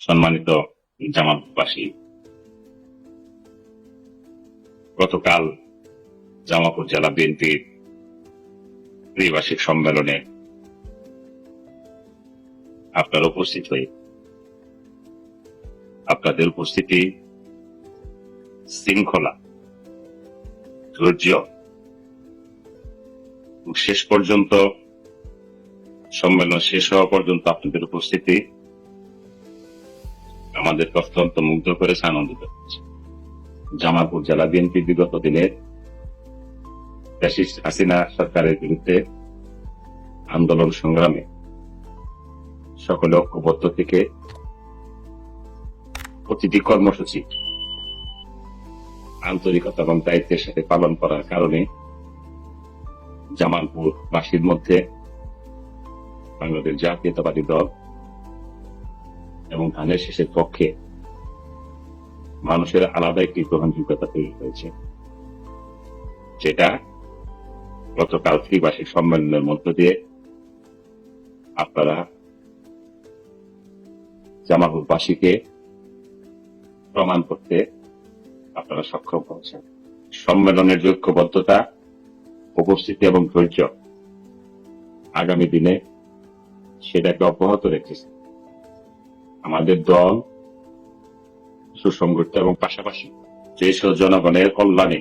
সম্মানিত জামাতবাসী, গতকাল জামাপুর জেলা বিএনপির ত্রিবার্ষিক সম্মেলনে আপনার উপস্থিত হয়ে আপনাদের উপস্থিতি শৃঙ্খলা, ধৈর্য শেষ পর্যন্ত সম্মেলন শেষ হওয়া পর্যন্ত আপনাদের উপস্থিতি আমাদেরকে অত্যন্ত মুগ্ধ করেছে আনন্দিত করেছে। জামালপুর জেলা বিএনপি বিগত দিনের হাসিনা সরকারের বিরুদ্ধে আন্দোলন সংগ্রামে সকলে ঐক্যবদ্ধ থেকে প্রতিটি কর্মসূচি আন্তরিকতা এবং দায়িত্বের সাথে পালন করার কারণে জামালপুর বাসীর মধ্যে বাংলাদেশ জাতীয়তাবাদী দল এবং ধানের শেষের পক্ষে মানুষের আলাদা একটি গ্রহণযোগ্যতা তৈরি হয়েছে। যেটা গতকাল ত্রিবার্ষিক সম্মেলনের মধ্য দিয়ে আপনারা জামালপুরবাসীকে প্রমাণ করতে আপনারা সক্ষম হয়েছেন। সম্মেলনের যে ঐক্যবদ্ধতা, উপস্থিতি এবং ধৈর্য আগামী দিনে সেটাকে অব্যাহত রেখেছে। আমাদের দল, সুসংগঠিত এবং পাশাপাশি যেসব জনগণের কল্যাণে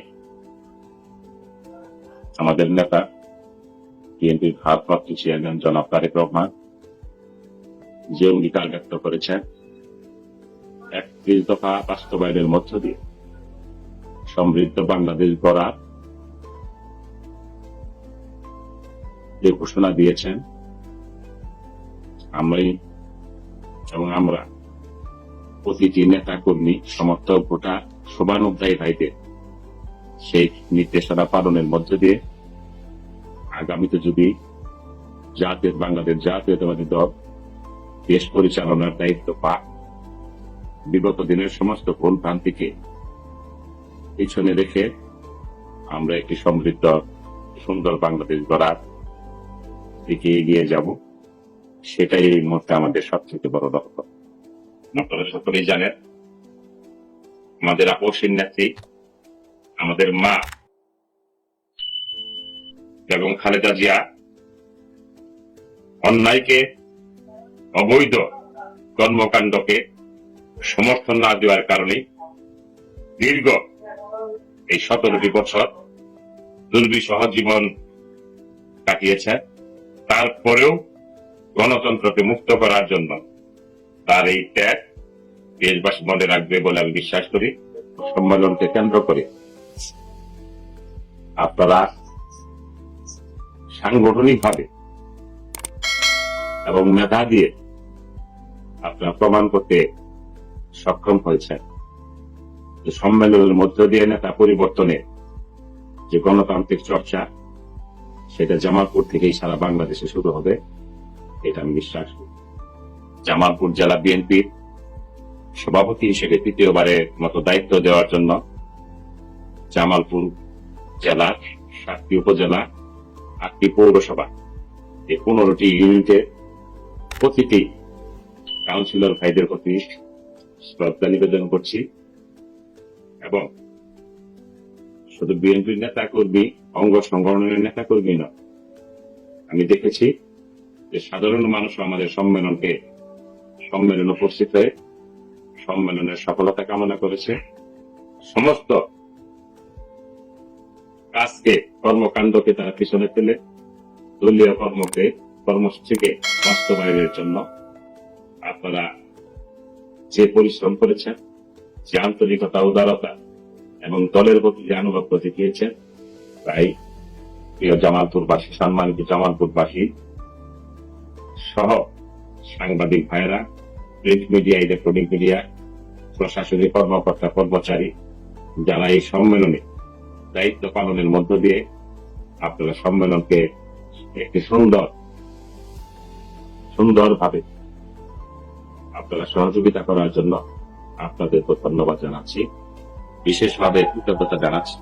আমাদের নেতা, বিএনপির ভারপ্রাপ্ত চেয়ারম্যান জনাব তারেক রহমান যে অঙ্গীকার ব্যক্ত করেছেন, একত্রিশ দফা বাস্তবায়নের মধ্য দিয়ে সমৃদ্ধ বাংলাদেশ গড়া যে ঘোষণা দিয়েছেন, আমি এবং আমরা প্রতিটি নেতা কর্মী সমর্থক ভোটার শোভানুধ্যায়ী ভাইদের সেই নির্দেশনা পালনের মধ্য দিয়ে আগামীতে যদি জাতীয় বাংলাদেশ, জাতীয়তাবাদী দল দেশ পরিচালনার দায়িত্ব পাক বিগত দিনের সমস্ত ভুল ভ্রান্তিকে পিছনে রেখে আমরা একটি সমৃদ্ধ, সুন্দর বাংলাদেশ গড়ার দিকে এগিয়ে যাব। সেটাই এই মুহূর্তে আমাদের সবচেয়ে বড় লক্ষ্য আপনারা সকলেই জানেন, আমাদের আপসীর নেত্রী, আমাদের মা এবং খালেদা জিয়া অন্যায়কে, অবৈধ কর্মকাণ্ডকে সমর্থন না দেওয়ার কারণে দীর্ঘ এই সতেরোটি বছর দুর্বিষহ জীবন কাটিয়েছে তারপরেও গণতন্ত্রকে মুক্ত করার জন্য তার এই ত্যাগ দেশবাসী মনে রাখবে বলে আমি বিশ্বাস করি, সম্মেলনকে কেন্দ্র করে। আপনারা সাংগঠনিক ভাবে এবং মেধা দিয়ে আপনারা প্রমাণ করতে সক্ষম হয়েছেন সম্মেলনের মধ্য দিয়ে নেতা পরিবর্তনে যে গণতান্ত্রিক চর্চা, সেটা জামালপুর থেকেই সারা বাংলাদেশে শুরু হবে। এটা আমি বিশ্বাস জামালপুর জেলা বিএনপির সভাপতি হিসেবে তৃতীয়বারের মতো দায়িত্ব দেওয়ার জন্য জামালপুর জেলার সাতটি উপজেলা, আটটি পৌরসভা এই পনেরোটি ইউনিটের প্রতিটি কাউন্সিলর ভাইদের প্রতি শ্রদ্ধা নিবেদন করছি এবং শুধু বিএনপির নেতা কর্মী, অঙ্গ সংগঠনের নেতা কর্মী নয়, আমি দেখেছি যে সাধারণ মানুষ আমাদের সম্মেলনকে সম্মেলন উপস্থিত হয়ে সম্মেলনের সফলতা কামনা করেছে। সমস্ত কাজকে, কর্মকাণ্ডকে তারা পিছনে ফেলে দলীয় কর্মকে, কর্মসূচিকে বাস্তবায়নের জন্য আপনারা যে পরিশ্রম করেছেন, যে আন্তরিকতা, উদারতা এবং দলের প্রতি যে আনুগত্য দেখিয়েছেন, তাই প্রিয় জামালপুরবাসী, সম্মানিত জামালপুরবাসী সহ সাংবাদিক ভাইয়েরা প্রিন্ট মিডিয়া ইলেকট্রনিক মিডিয়া, প্রশাসনিক কর্মকর্তা, কর্মচারী, যারা এই সম্মেলনে দায়িত্ব পালনের মধ্য দিয়ে আপনারা সম্মেলনকে একটি সুন্দর, সুন্দরভাবে আপনারা সহযোগিতা করার জন্য আপনাদেরকে ধন্যবাদ জানাচ্ছি। বিশেষভাবে কৃতজ্ঞতা জানাচ্ছি।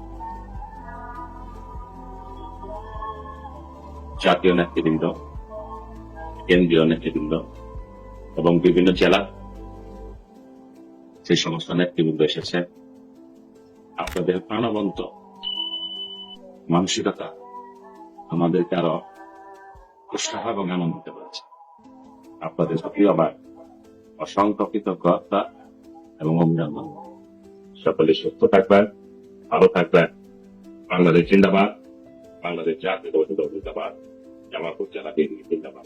জাতীয় নেতৃবৃন্দ কেন্দ্রীয় নেতৃবৃন্দ এবং বিভিন্ন জেলা সেই সমস্ত নেতৃবৃন্দ এসেছে, আপনাদের প্রাণবন্ত মানসিকতা আমাদেরকে আরও উৎসাহ এবং আনন্দ দিতে পারছে আপনাদের প্রতি আবার অসংখ্য কৃতজ্ঞতা এবং অভিনন্দন। সকলে সুস্থ থাকবেন, ভালো থাকবেন। বাংলাদেশ জিন্দাবাদ, বাংলাদেশ জাতীয় জিন্দাবাদ, জামালপুর জেলা বিএনপি জিন্দাবাদ।